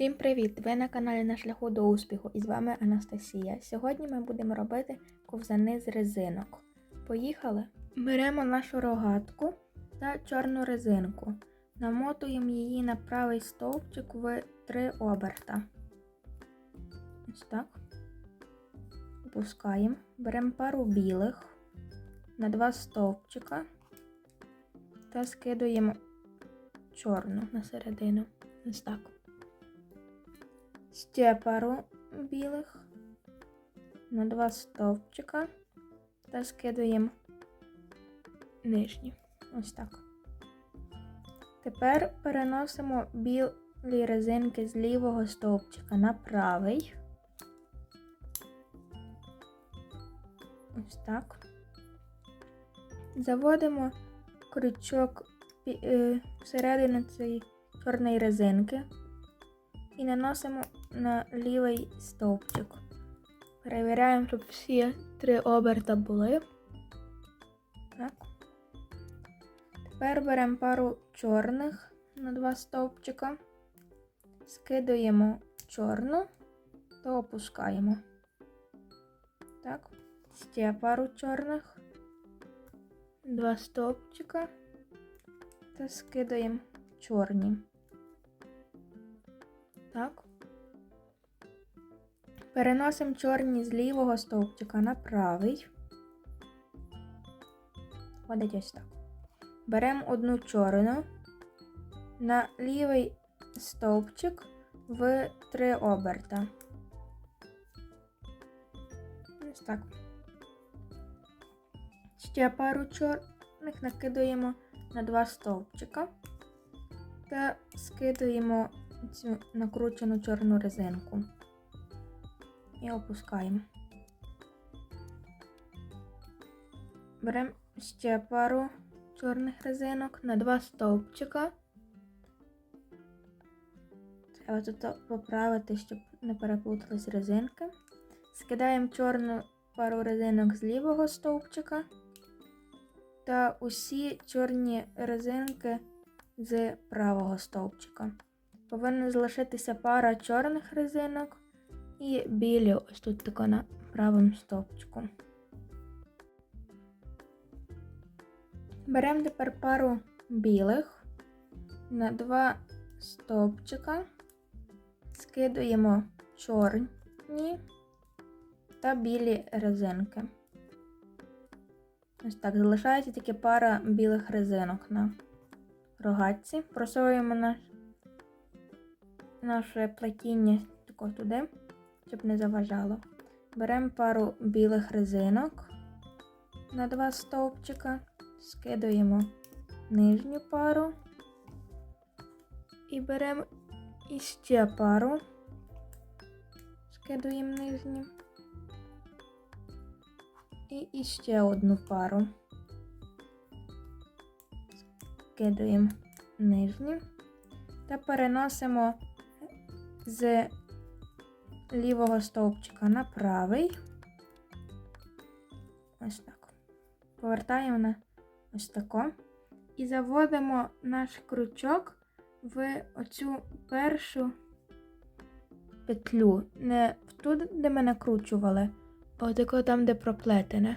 Всім привіт! Ви на каналі На шляху до успіху і з вами Анастасія. Сьогодні ми будемо робити ковзани з резинок. Поїхали! Беремо нашу рогатку та чорну резинку. Намотуємо її на правий стовпчик в три оберта. Ось так. Опускаємо. Беремо пару білих на два стовпчика та скидуємо чорну на середину. Ось так. Ще пару білих на два стовпчика та скидуємо нижні. Ось так. Тепер переносимо білі резинки з лівого стовпчика на правий. Ось так. Заводимо крючок е, всередину цієї чорної резинки і наносимо на лівий стовпчик. Перевіряємо, щоб всі три оберта були. Так. Тепер беремо пару чорних на два стовпчика, скидаємо чорну та опускаємо. Так. Ще пару чорних, два стовпчика та скидаємо чорні. Так. Переносимо чорні з лівого стовпчика на правий. Ходить ось так. Беремо одну чорну на лівий стовпчик в три оберта. Ось так. Ще пару чорних накидаємо на два стовпчика та скидаємо цю накручену чорну резинку і опускаємо. Беремо ще пару чорних резинок на два стовпчика. Треба тут поправити, щоб не переплутались резинки. Скидаємо чорну пару резинок з лівого стовпчика та усі чорні резинки з правого стовпчика. Повинна залишитися пара чорних резинок і білі ось тут тако на правому стовпчику. Беремо тепер пару білих на два стовпчика, скидуємо чорні та білі резинки. Ось так, залишається тільки пара білих резинок на рогатці. Просовуємо наш, наше плетіння тако туди, щоб не заважало. Беремо пару білих резинок на два стовпчика, скидуємо нижню пару і беремо іще пару, скидуємо нижню. І іще одну пару. Скидуємо нижню та переносимо з лівого стовпчика на правий. Ось так. Повертаємо на ось тако. І заводимо наш крючок в оцю першу петлю. Не в ту, де ми накручували, а отако там, де проплетене.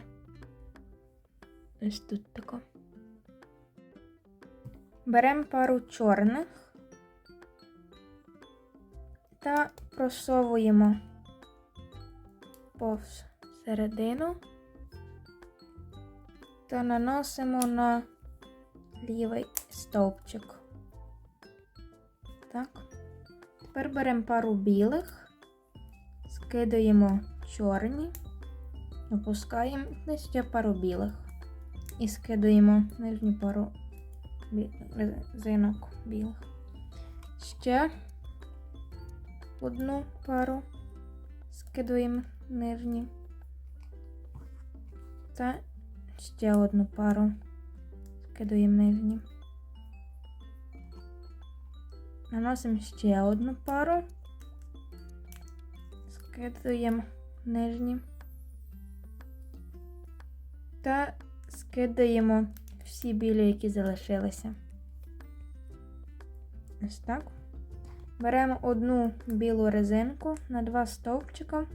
Ось тут тако. Беремо пару чорних та просовуємо повз середину та наносимо на лівий стовпчик. Так. Тепер беремо пару білих, скидаємо чорні, опускаємо ще пару білих і скидаємо нижню пару резинок білих. Ще одну пару скидуємо нижні та ще одну пару скидуємо нижні. Наносимо ще одну пару, скидуємо нижні та скидаємо всі білі, які залишилися. Ось так. Беремо одну білу резинку на два стовпчика,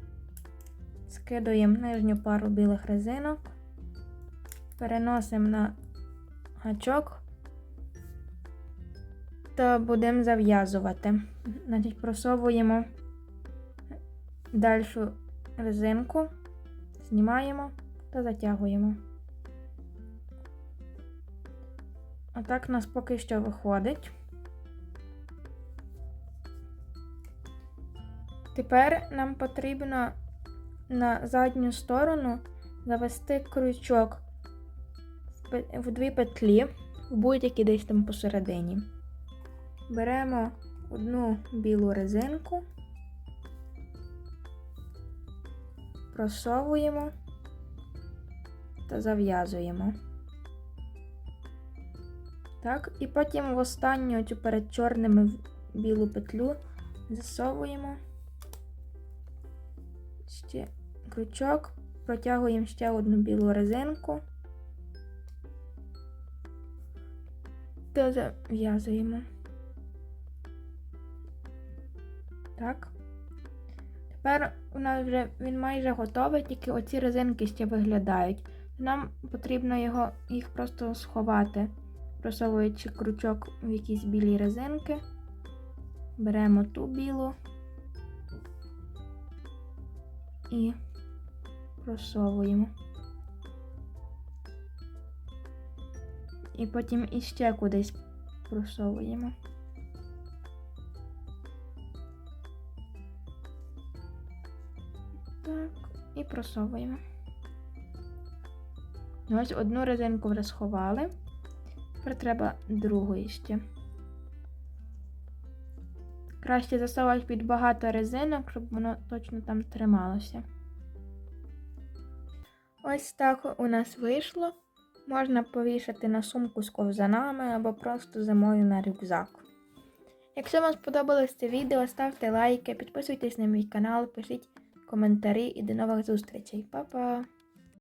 скидуємо нижню пару білих резинок, переносимо на гачок та будемо зав'язувати. Значить, просовуємо дальшу резинку, знімаємо та затягуємо. Отак у нас поки що виходить. Тепер нам потрібно на задню сторону завести крючок в дві петлі, в будь-які десь там посередині. Беремо одну білу резинку, просовуємо та зав'язуємо. Так, і потім в останню цю перед чорними білу петлю засовуємо ще крючок, протягуємо ще одну білу резинку та зав'язуємо. Так. Тепер у нас вже він майже готовий, тільки оці резинки ще виглядають. Нам потрібно його, їх просто сховати, просовуючи крючок в якісь білі резинки. Беремо ту білу і просовуємо. І потім іще кудись просовуємо. Так, і просовуємо. Ось одну резинку вже сховали. Тепер треба другої ще. Краще засовувати під багато резинок, щоб воно точно там трималося. Ось так у нас вийшло. Можна повішати на сумку з ковзанами або просто зимою на рюкзак. Якщо вам сподобалось це відео, ставте лайки, підписуйтесь на мій канал, пишіть коментарі і до нових зустрічей. Па-па!